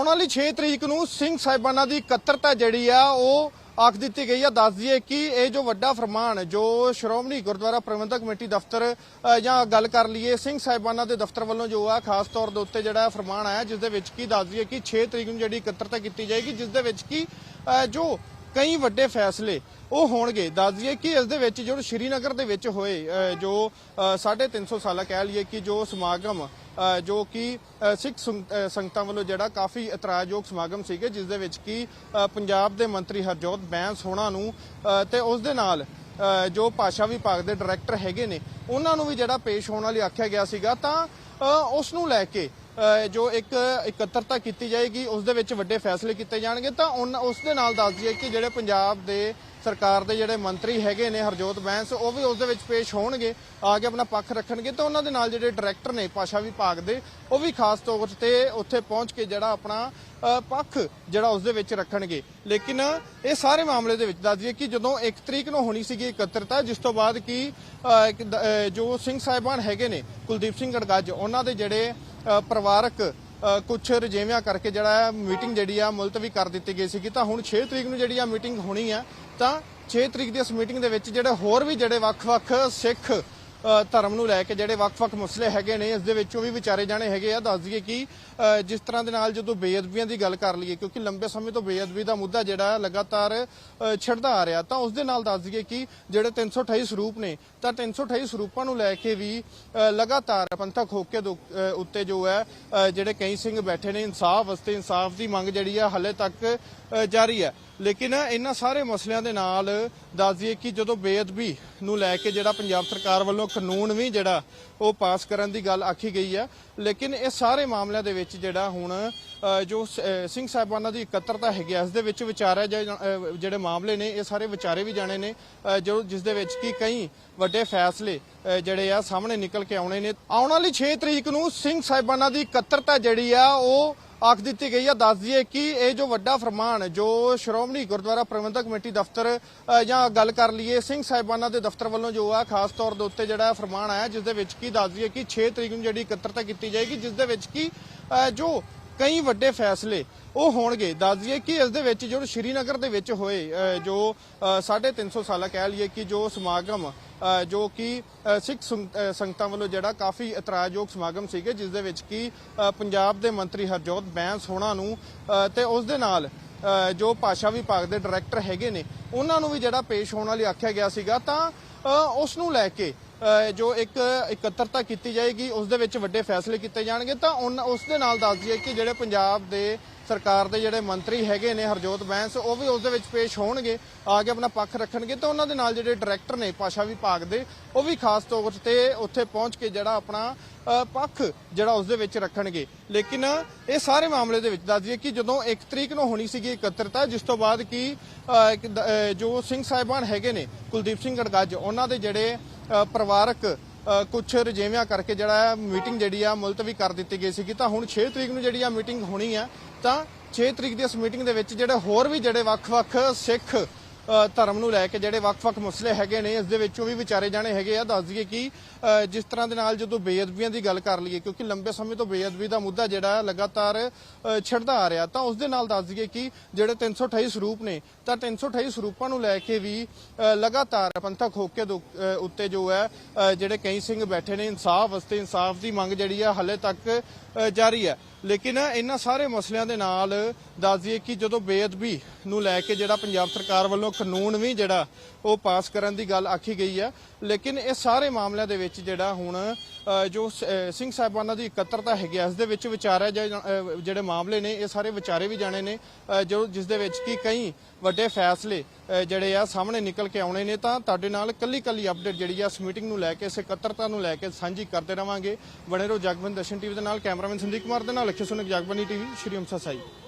ਆਉਣ ਵਾਲੀ 6 ਤਰੀਕ ਨੂੰ ਸਿੰਘ ਸਾਹਿਬਾਨਾਂ ਦੀ ਇਕੱਤਰਤਾ ਜਿਹੜੀ ਆ, ਉਹ ਆਖ ਦਿੱਤੀ ਗਈ ਆ। ਦੱਸ ਦਈਏ ਕਿ ਇਹ ਜੋ ਵੱਡਾ ਫਰਮਾਨ, ਜੋ ਸ਼੍ਰੋਮਣੀ ਗੁਰਦੁਆਰਾ ਪ੍ਰਬੰਧਕ ਕਮੇਟੀ ਦਫ਼ਤਰ ਜਾਂ ਗੱਲ ਕਰ ਲਈਏ, ਸਿੰਘ ਸਾਹਿਬਾਨਾਂ ਦੇ ਦਫ਼ਤਰ ਵੱਲੋਂ ਜੋ ਆ, ਖਾਸ ਤੌਰ ਦੇ ਉੱਤੇ ਜਿਹੜਾ ਫਰਮਾਨ ਆਇਆ ਜਿਸ ਦੇ ਵਿੱਚ ਕੀ ਦੱਸ ਦਈਏ ਕਿ 6 ਤਰੀਕ ਨੂੰ ਜਿਹੜੀ ਇਕੱਤਰਤਾ ਕੀਤੀ ਜਾਏਗੀ ਜਿਸ ਦੇ ਵਿੱਚ ਕੀ ਜੋ ਕਈ ਵੱਡੇ ਫੈਸਲੇ ਉਹ ਹੋਣਗੇ। ਦੱਸ ਦਈਏ ਕਿ ਇਸ ਦੇ ਵਿੱਚ ਜੋ ਸ਼੍ਰੀਨਗਰ ਦੇ ਵਿੱਚ ਹੋਏ ਅ, ਜੋ ਅ, 350 ਸਾਲਾ ਕਹਿ ਲਈਏ ਕਿ ਜੋ ਸਮਾਗਮ ਜੋ ਕਿ ਸਿੱਖ ਸੰਗਤਾਂ ਵੱਲੋਂ ਜਿਹੜਾ ਕਾਫੀ ਇਤਰਾਜ਼ਯੋਗ ਸਮਾਗਮ ਸੀਗੇ ਜਿਸ ਦੇ ਵਿੱਚ ਕਿ ਪੰਜਾਬ ਦੇ ਮੰਤਰੀ ਹਰਜੋਤ ਬੈਂਸ ਹੋਣਾ ਨੂੰ ਅ, ਤੇ ਉਸ ਦੇ ਨਾਲ ਜੋ ਭਾਸ਼ਾ ਵਿਭਾਗ ਦੇ ਡਾਇਰੈਕਟਰ ਹੈਗੇ ਨੇ ਉਹਨਾਂ ਨੂੰ ਵੀ ਜਿਹੜਾ ਪੇਸ਼ ਹੋਣ ਵਾਲੀ ਆਖਿਆ ਗਿਆ ਸੀਗਾ ਤਾਂ ਉਸ ਨੂੰ ਲੈ ਕੇ ਜੋ ਇੱਕ ਇਕੱਤਰਤਾ ਕੀਤੀ ਜਾਏਗੀ, ਉਸ ਦੇ ਵਿੱਚ ਵੱਡੇ ਫੈਸਲੇ ਕੀਤੇ ਜਾਣਗੇ। ਤਾਂ ਉਨ- ਉਸ ਦੇ ਨਾਲ ਦੱਸ ਦਈਏ ਕਿ ਜਿਹੜੇ ਪੰਜਾਬ ਦੇ ਸਰਕਾਰ ਦੇ ਜਿਹੜੇ ਮੰਤਰੀ ਹੈਗੇ ਨੇ, ਹਰਜੋਤ ਬੈਂਸ, ਉਹ ਵੀ ਉਸ ਦੇ ਵਿੱਚ ਪੇਸ਼ ਹੋਣਗੇ, ਆ ਕੇ ਆਪਣਾ ਪੱਖ ਰੱਖਣਗੇ। ਤਾਂ ਉਹਨਾਂ ਦੇ ਨਾਲ ਜਿਹੜੇ ਡਾਇਰੈਕਟਰ ਨੇ, ਭਾਸ਼ਾ ਵਿਭਾਗ ਦੇ, ਉਹ ਵੀ ਖਾਸ ਤੌਰ ਤੇ ਉੱਥੇ ਪਹੁੰਚ ਕੇ ਜਿਹੜਾ ਆਪਣਾ ਪੱਖ ਜਿਹੜਾ ਉਸ ਦੇ ਵਿੱਚ ਰੱਖਣਗੇ। ਲੇਕਿਨ ਇਹ ਸਾਰੇ ਮਾਮਲੇ ਦੇ ਵਿੱਚ ਦੱਸ ਦਈਏ ਕਿ ਜਦੋਂ 1 ਤਰੀਕ ਨੂੰ ਹੋਣੀ ਸੀਗੀ ਇਕੱਤਰਤਾ, ਜਿਸ ਤੋਂ ਬਾਅਦ ਕੀ ਜੋ ਸਿੰਘ ਸਾਹਿਬਾਨ ਹੈਗੇ ਨੇ, ਕੁਲਦੀਪ ਸਿੰਘ ਗੜਗੱਜ ਉਹਨਾਂ ਦੇ ਜਿਹੜੇ ਪਰਿਵਾਰਕ ਕੁਝ ਰਜੇਵਿਆਂ ਕਰਕੇ ਜਿਹੜਾ ਮੀਟਿੰਗ ਜਿਹੜੀ ਆ, ਮੁਲਤਵੀ ਕਰ ਦਿੱਤੀ ਗਈ ਸੀਗੀ। ਤਾਂ ਹੁਣ 6 ਤਰੀਕ ਨੂੰ ਜਿਹੜੀ ਆ ਮੀਟਿੰਗ ਹੋਣੀ ਆ, ਤਾਂ 6 ਤਰੀਕ ਦੀ ਇਸ ਮੀਟਿੰਗ ਦੇ ਵਿੱਚ ਜਿਹੜੇ ਹੋਰ ਵੀ ਜਿਹੜੇ ਵੱਖ-ਵੱਖ ਸਿੱਖ ਧਰਮ ਨੂੰ ਲੈ ਕੇ ਜਿਹੜੇ ਵੱਖ-ਵੱਖ ਮਸਲੇ ਹੈਗੇ ਨੇ ਇਸ ਦੇ ਵਿੱਚੋਂ ਵੀ ਵਿਚਾਰੇ ਜਾਣੇ ਹੈਗੇ ਆ। ਦੱਸ ਦਈਏ ਕਿ ਜਿਸ ਤਰ੍ਹਾਂ ਦੇ ਨਾਲ ਜਦੋਂ ਬੇਅਦਬੀਆਂ ਦੀ ਗੱਲ ਕਰ ਲਈਏ ਕਿਉਂਕਿ ਲੰਬੇ ਸਮੇਂ ਤੋਂ ਬੇਅਦਬੀ ਦਾ ਮੁੱਦਾ ਜਿਹੜਾ ਲਗਾਤਾਰ ਅ, ਛਿੜਦਾ ਆ ਰਿਹਾ ਤਾਂ ਉਸ ਦੇ ਨਾਲ ਦੱਸ ਦਈਏ ਕਿ ਜਿਹੜੇ 328 ਸਰੂਪ ਨੇ ਤਾਂ 328 ਸਰੂਪਾਂ ਨੂੰ ਲੈ ਕੇ ਵੀ ਲਗਾਤਾਰ ਪੰਥਕ ਹੋਕੇ ਦੇ ਉੱਤੇ ਜੋ ਹੈ ਜਿਹੜੇ ਕਈ ਸਿੰਘ ਬੈਠੇ ਨੇ ਇਨਸਾਫ ਵਾਸਤੇ ਇਨਸਾਫ ਦੀ ਮੰਗ ਜਿਹੜੀ ਆ ਹਲੇ ਤੱਕ ਜਾਰੀ ਹੈ। ਲੇਕਿਨ ਇਹਨਾਂ ਸਾਰੇ ਮਸਲਿਆਂ ਦੇ ਨਾਲ ਦੱਸ ਦਈਏ ਕਿ ਜਦੋਂ ਬੇਅਦਬੀ ਨੂੰ ਲੈ ਕੇ ਜਿਹੜਾ ਪੰਜਾਬ ਸਰਕਾਰ ਵੱਲੋਂ ਕਾਨੂੰਨ ਵੀ ਜਿਹੜਾ ਉਹ ਪਾਸ ਕਰਨ ਦੀ ਗੱਲ ਆਖੀ ਗਈ ਹੈ ਲੇਕਿਨ ਇਹ ਸਾਰੇ ਮਾਮਲਿਆਂ ਦੇ ਵਿੱਚ ਜਿਹੜਾ ਹੁਣ ਜੋ ਸਿੰਘ ਸਾਹਿਬਾਨਾਂ ਦੀ ਇਕੱਤਰਤਾ ਹੈਗੀ ਆ, ਇਸ ਦੇ ਵਿੱਚ ਵਿਚਾਰਿਆ ਜਾ- ਜਿਹੜੇ ਮਾਮਲੇ ਨੇ ਇਹ ਸਾਰੇ ਵਿਚਾਰੇ ਵੀ ਜਾਣੇ ਨੇ ਜੋ ਜਿਸ ਦੇ ਵਿੱਚ ਕੀ ਕਈ ਵੱਡੇ ਫੈਸਲੇ ਜਿਹੜੇ ਆ ਸਾਹਮਣੇ ਨਿਕਲ ਕੇ ਆਉਣੇ ਨੇ। ਆਉਣ ਵਾਲੀ 6 ਤਰੀਕ ਨੂੰ ਸਿੰਘ ਸਾਹਿਬਾਨਾਂ ਦੀ ਇਕੱਤਰਤਾ ਜਿਹੜੀ ਆ ਉਹ ਆਖ ਦਿੱਤੀ ਗਈ ਹੈ ਦੱਸ ਦਈਏ ਕਿ ਇਹ ਜੋ ਵੱਡਾ ਫਰਮਾਨ, ਜੋ ਸ਼੍ਰੋਮਣੀ ਗੁਰਦੁਆਰਾ ਪ੍ਰਬੰਧਕ ਕਮੇਟੀ ਦਫ਼ਤਰ ਜਾਂ ਗੱਲ ਕਰ ਲਈਏ ਸਿੰਘ ਸਾਹਿਬਾਨਾਂ ਦੇ ਦਫ਼ਤਰ ਵੱਲੋਂ ਜੋ ਆ, ਖਾਸ ਤੌਰ ਦੇ ਉੱਤੇ ਜਿਹੜਾ ਫਰਮਾਨ ਆਇਆ, ਜਿਸ ਦੇ ਵਿੱਚ ਕੀ ਦੱਸ ਦਈਏ ਕਿ 6 ਤਰੀਕ ਨੂੰ ਜਿਹੜੀ ਇਕੱਤਰਤਾ ਕੀਤੀ ਜਾਏਗੀ, ਜਿਸ ਦੇ ਵਿੱਚ ਕੀ ਜੋ ਕਈ ਵੱਡੇ ਫੈਸਲੇ ਉਹ ਹੋਣਗੇ। ਦੱਸ ਦਈਏ ਕਿ ਇਸ ਦੇ ਵਿੱਚ ਜੋ ਸ਼੍ਰੀਨਗਰ ਦੇ ਵਿੱਚ ਹੋਏ ਅ, ਜੋ ਅ, 350 ਸਾਲਾ ਕਹਿ ਲਈਏ ਕਿ ਜੋ ਸਮਾਗਮ ਜੋ ਕਿ ਸਿੱਖ ਸੰਗਤਾਂ ਵੱਲੋਂ ਜਿਹੜਾ ਕਾਫੀ ਇਤਰਾਜ਼ਯੋਗ ਸਮਾਗਮ ਸੀਗੇ ਜਿਸ ਦੇ ਵਿੱਚ ਕਿ ਪੰਜਾਬ ਦੇ ਮੰਤਰੀ ਹਰਜੋਤ ਬੈਂਸ ਹੋਣਾ ਨੂੰ ਅ, ਤੇ ਉਸ ਦੇ ਨਾਲ ਜੋ ਭਾਸ਼ਾ ਵਿਭਾਗ ਦੇ ਡਾਇਰੈਕਟਰ ਹੈਗੇ ਨੇ ਉਹਨਾਂ ਨੂੰ ਵੀ ਜਿਹੜਾ ਪੇਸ਼ ਹੋਣ ਵਾਲੀ ਆਖਿਆ ਗਿਆ ਸੀਗਾ ਤਾਂ ਉਸ ਨੂੰ ਲੈ ਕੇ ਜੋ ਇੱਕ ਇਕੱਤਰਤਾ ਕੀਤੀ ਜਾਏਗੀ, ਉਸ ਦੇ ਵਿੱਚ ਵੱਡੇ ਫੈਸਲੇ ਕੀਤੇ ਜਾਣਗੇ। ਤਾਂ ਉਨ- ਉਸ ਦੇ ਨਾਲ ਦੱਸ ਦਈਏ ਕਿ ਜਿਹੜੇ ਪੰਜਾਬ ਦੇ ਸਰਕਾਰ ਦੇ ਜਿਹੜੇ ਮੰਤਰੀ ਹੈਗੇ ਨੇ, ਹਰਜੋਤ ਬੈਂਸ, ਉਹ ਵੀ ਉਸ ਦੇ ਵਿੱਚ ਪੇਸ਼ ਹੋਣਗੇ, ਆ ਕੇ ਆਪਣਾ ਪੱਖ ਰੱਖਣਗੇ। ਤੇ ਉਹਨਾਂ ਦੇ ਨਾਲ ਜਿਹੜੇ ਡਾਇਰੈਕਟਰ ਨੇ, ਭਾਸ਼ਾ ਵਿਭਾਗ ਦੇ, ਉਹ ਵੀ ਖਾਸ ਤੌਰ ਤੇ ਉੱਥੇ ਪਹੁੰਚ ਕੇ ਜਿਹੜਾ ਆਪਣਾ ਪੱਖ ਜਿਹੜਾ ਉਸ ਦੇ ਵਿੱਚ ਰੱਖਣਗੇ। ਲੇਕਿਨ ਇਹ ਸਾਰੇ ਮਾਮਲੇ ਦੇ ਵਿੱਚ ਦੱਸ ਦਈਏ ਕਿ ਜਦੋਂ 1 ਤਰੀਕ ਨੂੰ ਹੋਣੀ ਸੀਗੀ ਇਕੱਤਰਤਾ, ਜਿਸ ਤੋਂ ਬਾਅਦ ਕਿ ਜੋ ਸਿੰਘ ਸਾਹਿਬਾਨ ਹੈਗੇ ਨੇ, ਕੁਲਦੀਪ ਸਿੰਘ ਗੜਗੱਜ ਉਹਨਾਂ ਦੇ ਜਿਹੜੇ ਪਰਿਵਾਰਕ ਕੁਝ ਰਜੇਵਿਆਂ ਕਰਕੇ ਜਿਹੜਾ ਮੀਟਿੰਗ ਜਿਹੜੀ ਆ ਮੁਲਤਵੀ ਕਰ ਦਿੱਤੀ ਗਈ ਸੀਗੀ। ਤਾਂ ਹੁਣ 6 ਤਰੀਕ ਨੂੰ ਜਿਹੜੀ ਆ ਮੀਟਿੰਗ ਹੋਣੀ ਆ, ਤਾਂ 6 ਤਰੀਕ ਦੀ ਇਸ ਮੀਟਿੰਗ ਦੇ ਵਿੱਚ ਜਿਹੜੇ ਹੋਰ ਵੀ ਜਿਹੜੇ ਵੱਖ-ਵੱਖ ਸਿੱਖ ਧਰਮ ਨੂੰ ਲੈ ਕੇ ਜਿਹੜੇ ਵੱਖ-ਵੱਖ ਮਸਲੇ ਹੈਗੇ ਨੇ ਇਸ ਦੇ ਵਿੱਚੋਂ ਵੀ ਵਿਚਾਰੇ ਜਾਣੇ ਹੈਗੇ ਆ। ਦੱਸ ਦਈਏ ਕਿ ਜਿਸ ਤਰ੍ਹਾਂ ਦੇ ਨਾਲ ਜਦੋਂ ਬੇਅਦਬੀਆਂ ਦੀ ਗੱਲ ਕਰ ਲਈਏ ਕਿਉਂਕਿ ਲੰਬੇ ਸਮੇਂ ਤੋਂ ਬੇਅਦਬੀ ਦਾ ਮੁੱਦਾ ਜਿਹੜਾ ਲਗਾਤਾਰ ਅ, ਛਿੜਦਾ ਆ ਰਿਹਾ ਤਾਂ ਉਸ ਦੇ ਨਾਲ ਦੱਸ ਦਈਏ ਕਿ ਜਿਹੜੇ 328 ਸਰੂਪ ਨੇ ਤਾਂ 328 ਸਰੂਪਾਂ ਨੂੰ ਲੈ ਕੇ ਵੀ ਲਗਾਤਾਰ ਪੰਥਕ ਹੋਕੇ ਦੇ ਉੱਤੇ ਜੋ ਹੈ ਜਿਹੜੇ ਕਈ ਸਿੰਘ ਬੈਠੇ ਨੇ ਇਨਸਾਫ ਵਾਸਤੇ ਇਨਸਾਫ ਦੀ ਮੰਗ ਜਿਹੜੀ ਆ ਹਲੇ ਤੱਕ ਜਾਰੀ ਹੈ। ਲੇਕਿਨ ਇਹਨਾਂ ਸਾਰੇ ਮਸਲਿਆਂ ਦੇ ਨਾਲ ਦੱਸ ਦਈਏ ਕਿ ਜਦੋਂ ਬੇਅਦਬੀ ਨੂੰ ਲੈ ਕੇ ਜਿਹੜਾ ਪੰਜਾਬ ਸਰਕਾਰ ਵੱਲੋਂ ਕਾਨੂੰਨ ਵੀ ਜਿਹੜਾ ਉਹ ਪਾਸ ਕਰਨ ਦੀ ਗੱਲ ਆਖੀ ਗਈ ਹੈ ਲੇਕਿਨ ਇਹ ਸਾਰੇ ਮਾਮਲਿਆਂ ਦੇ ਵਿੱਚ ਜਿਹੜਾ ਹੁਣ ਜੋ ਸਿੰਘ ਸਾਹਿਬਾਨਾਂ ਦੀ ਇਕੱਤਰਤਾ ਹੈਗੀ ਆ, ਇਸ ਦੇ ਵਿੱਚ ਵਿਚਾਰਿਆ ਜਾ- ਜਿਹੜੇ ਮਾਮਲੇ ਨੇ ਇਹ ਸਾਰੇ ਵਿਚਾਰੇ ਵੀ ਜਾਣੇ ਨੇ ਜੋ ਜਿਸ ਦੇ ਵਿੱਚ ਕਿ ਕਈ ਵੱਡੇ ਫੈਸਲੇ ਜਿਹੜੇ ਆ ਸਾਹਮਣੇ ਨਿਕਲ ਕੇ ਆਉਣੇ ਨੇ ਤਾਂ ਤੁਹਾਡੇ ਨਾਲ ਕੱਲੀ ਕੱਲੀ ਅਪਡੇਟ ਜਿਹੜੀ ਆ ਇਸ ਮੀਟਿੰਗ ਨੂੰ ਲੈ ਕੇ ਇਸ ਇਕੱਤਰਤਾ ਨੂੰ ਲੈ ਕੇ ਸਾਂਝੀ ਕਰਦੇ ਰਵਾਂਗੇ। ਬਣੇ ਰਹੋ ਜਗਬੰਦ ਦਰਸ਼ਨ ਟੀਵੀ ਦੇ ਨਾਲ ਕੈਮਰਾਮੈਨ ਸੰਦੀਪ ਕੁਮਾਰ ਦੇ ਨਾਲ ਲਖੇ ਸੁਨਕ ਜਗਬੰਦੀ ਟੀਵੀ ਸ਼੍ਰੀ ਅੰਮ੍ਰਿਤਸਰ ਸਾਹਿਬ।